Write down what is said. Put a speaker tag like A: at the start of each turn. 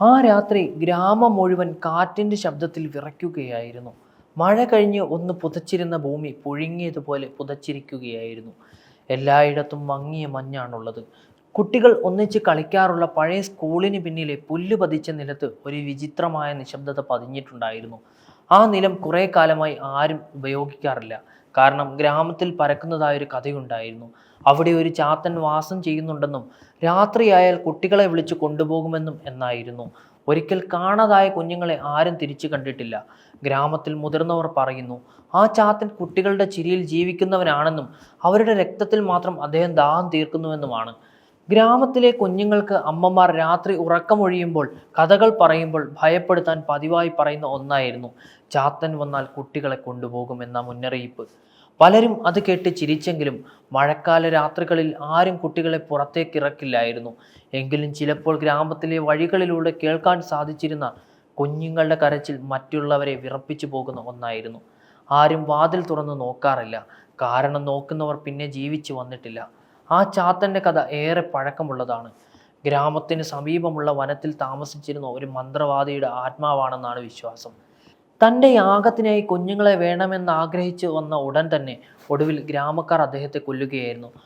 A: ആ രാത്രി ഗ്രാമം മുഴുവൻ കാറ്റിന്റെ ശബ്ദത്തിൽ വിറയ്ക്കുകയായിരുന്നു. മഴ കഴിഞ്ഞ് ഒന്ന് പുതച്ചിരുന്ന ഭൂമി പുഴുങ്ങിയതുപോലെ പുതച്ചിരിക്കുകയായിരുന്നു. എല്ലായിടത്തും മങ്ങിയ മഞ്ഞാണുള്ളത്. കുട്ടികൾ ഒന്നിച്ച് കളിക്കാറുള്ള പഴയ സ്കൂളിന് പിന്നിലെ പുല്ല് പതിച്ച നിലത്ത് ഒരു വിചിത്രമായ നിശബ്ദത പതിഞ്ഞിട്ടുണ്ടായിരുന്നു. ആ നിലം കുറേ കാലമായി ആരും ഉപയോഗിക്കാറില്ല. കാരണം ഗ്രാമത്തിൽ പരക്കുന്നതായ ഒരു കഥയുണ്ടായിരുന്നു. അവിടെ ഒരു ചാത്തൻ വാസം ചെയ്യുന്നുണ്ടെന്നും രാത്രിയായാൽ കുട്ടികളെ വിളിച്ചു കൊണ്ടുപോകുമെന്നും എന്നായിരുന്നു. ഒരിക്കൽ കാണാതായ കുഞ്ഞുങ്ങളെ ആരും തിരിച്ചു കണ്ടിട്ടില്ല. ഗ്രാമത്തിൽ മുതിർന്നവർ പറയുന്നു ആ ചാത്തൻ കുട്ടികളുടെ ചിരിയിൽ ജീവിക്കുന്നവനാണെന്നും അവരുടെ രക്തത്തിൽ മാത്രം അദ്ദേഹം ദാഹം തീർക്കുന്നുവെന്നുമാണ്. ഗ്രാമത്തിലെ കുഞ്ഞുങ്ങൾക്ക് അമ്മമാർ രാത്രി ഉറക്കമൊഴിയുമ്പോൾ കഥകൾ പറയുമ്പോൾ ഭയപ്പെടുത്താൻ പതിവായി പറയുന്ന ഒന്നായിരുന്നു. ചാത്തൻ വന്നാൽ കുട്ടികളെ കൊണ്ടുപോകുമെന്ന മുന്നറിയിപ്പ്. പലരും അത് കേട്ട് ചിരിച്ചെങ്കിലും മഴക്കാല രാത്രികളിൽ ആരും കുട്ടികളെ പുറത്തേക്ക് ഇറക്കില്ലായിരുന്നു. എങ്കിലും ചിലപ്പോൾ ഗ്രാമത്തിലെ വഴികളിലൂടെ കേൾക്കാൻ സാധിച്ചിരുന്ന കുഞ്ഞുങ്ങളുടെ കരച്ചിൽ മറ്റുള്ളവരെ വിറപ്പിച്ചു പോകുന്ന ഒന്നായിരുന്നു. ആരും വാതിൽ തുറന്ന് നോക്കാറില്ല. കാരണം നോക്കുന്നവർ പിന്നെ ജീവിച്ചു വന്നിട്ടില്ല. ആ ചാത്തന്റെ കഥ ഏറെ പഴക്കമുള്ളതാണ്. ഗ്രാമത്തിന് സമീപമുള്ള വനത്തിൽ താമസിച്ചിരുന്ന ഒരു മന്ത്രവാദിയുടെ ആത്മാവാണെന്നാണ് വിശ്വാസം. തന്റെ യാഗത്തിനായി കുഞ്ഞുങ്ങളെ വേണമെന്ന് ആഗ്രഹിച്ചു വന്ന ഉടൻ തന്നെ ഒടുവിൽ ഗ്രാമക്കാർ അദ്ദേഹത്തെ കൊല്ലുകയായിരുന്നു.